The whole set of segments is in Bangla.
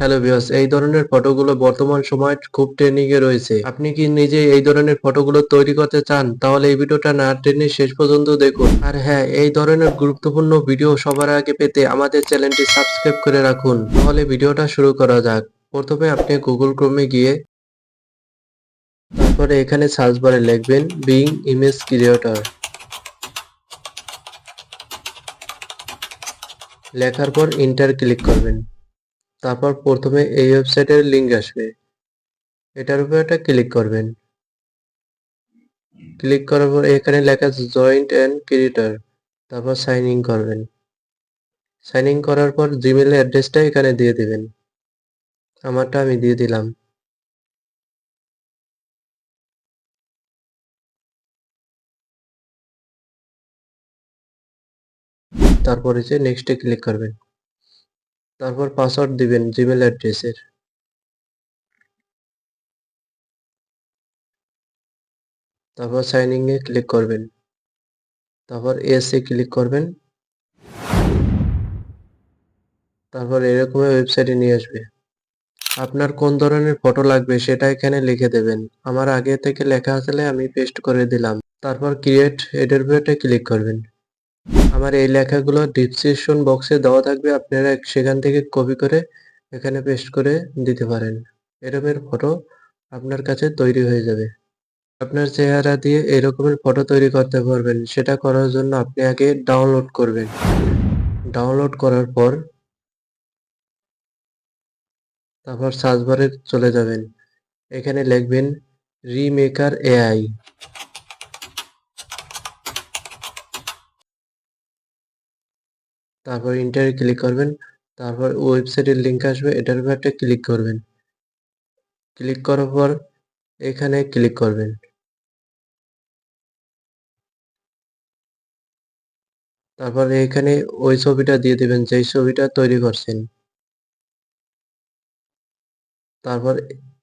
হ্যালো ভিউয়ার্স এই ধরনের ফটোগুলো বর্তমান সময়ে খুব ট্রেন্ডিং এ রয়েছে। আপনি কি নিজে এই ধরনের ফটোগুলো তৈরি করতে চান? তাহলে এই ভিডিওটা না টেনে শেষ পর্যন্ত দেখুন। আর হ্যাঁ এই ধরনের গুরুত্বপূর্ণ ভিডিও সবার আগে পেতে আমাদের চ্যানেলটি সাবস্ক্রাইব করে রাখুন। তাহলে ভিডিওটা শুরু করা যাক। প্রথমে আপনি গুগল ক্রোমে গিয়ে তারপরে এখানে সার্চ বারে লিখবেন বিং ইমেজ ক্রিয়েটর লেখার পর ইন্টার ক্লিক করবেন। তারপর প্রথমে এই ওয়েবসাইটের লিংক আসবে। এটার উপর একটা ক্লিক করবেন। ক্লিক করার পর এখানে লেখা আছে জয়েন্ট অ্যান্ড ক্রিয়েটর তারপর সাইন ইন করবেন। সাইন ইন করার পর জিমেল অ্যাড্রেসটা এখানে দিয়ে দিবেন। আমারটা আমি দিয়ে দিলাম। তারপর হচ্ছে নেক্সটে ক্লিক করবেন। তারপর পাসওয়ার্ড দিবেন জিমেল অ্যাড্রেসের তারপর সাইন ইন এ ক্লিক করবেন। তারপর এস এ ক্লিক করবেন। তারপর এরকম ওয়েবসাইটে নিয়ে আসবে। আপনার কোন ধরনের ফটো লাগবে সেটা এখানে লিখে দেবেন। আমার আগে থেকে লেখা আসলে আমি পেস্ট করে দিলাম। তারপর ক্রিয়েট এডের উপরে ক্লিক করবেন। আমার এই লেখাগুলো ডিসক্রিপশন বক্সে দেওয়া থাকবে, আপনারা সেখান থেকে কপি করে এখানে পেস্ট করে দিতে পারেন। এরকমের ফটো আপনার কাছে তৈরি হয়ে যাবে। আপনার চেহারা দিয়ে এরকমের ফটো তৈরি করতে পারবেন। সেটা করার জন্য আপনি আগে ডাউনলোড করবেন। ডাউনলোড করার পর তারপর সার্চ বারে চলে যাবেন। এখানে লিখবেন রিমেকার এআই তারপর ইন্টারে ক্লিক করবেন, তারপর ওয়েবসাইটের লিংক আসবে, এটার উপর একটা ক্লিক করবেন। ক্লিক করার পর এখানে ক্লিক করবেন। তারপর এখানে ওই ছবিটা দিয়ে দিবেন, যেই ছবিটা তৈরি করছেন। তারপর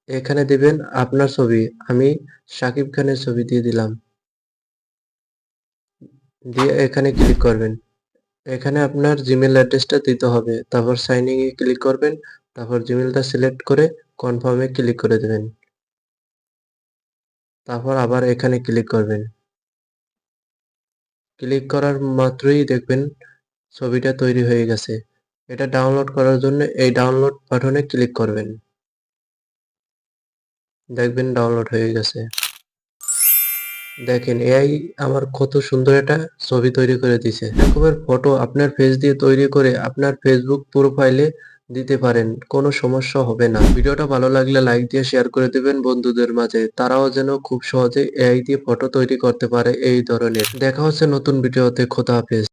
এখানে দিবেন আপনার ছবি, আমি সাকিব খানের ছবি দিয়ে দিলাম। দিয়ে এখানে ক্লিক করবেন। এখানে আপনার জিমেল অ্যাড্রেসটা দিতে হবে। তারপর সাইনিং এ ক্লিক করবেন। তারপর জিমেলটা সিলেক্ট করে কনফার্মে ক্লিক করে দেবেন। তারপর আবার এখানে ক্লিক করবেন। ক্লিক করার মাত্রই দেখবেন ছবিটা তৈরি হয়ে গেছে। এটা ডাউনলোড করার জন্য এই ডাউনলোড বাটনে ক্লিক করবেন। দেখবেন ডাউনলোড হয়ে গেছে। দেখেন এআই আমার কত সুন্দর একটা ছবি তৈরি করে দিছে। এরকমের ফটো আপনার ফেস দিয়ে তৈরি করে আপনার ফেসবুক প্রোফাইলে দিতে পারেন, কোনো সমস্যা হবে না। ভিডিওটা ভালো লাগলে লাইক দিয়ে শেয়ার করে দিবেন বন্ধুদের মাঝে, তারাও যেন খুব সহজে এআই দিয়ে ফটো তৈরি করতে পারে এই ধরনের। দেখা হচ্ছে নতুন ভিডিওতে, খোদা হাফেজ।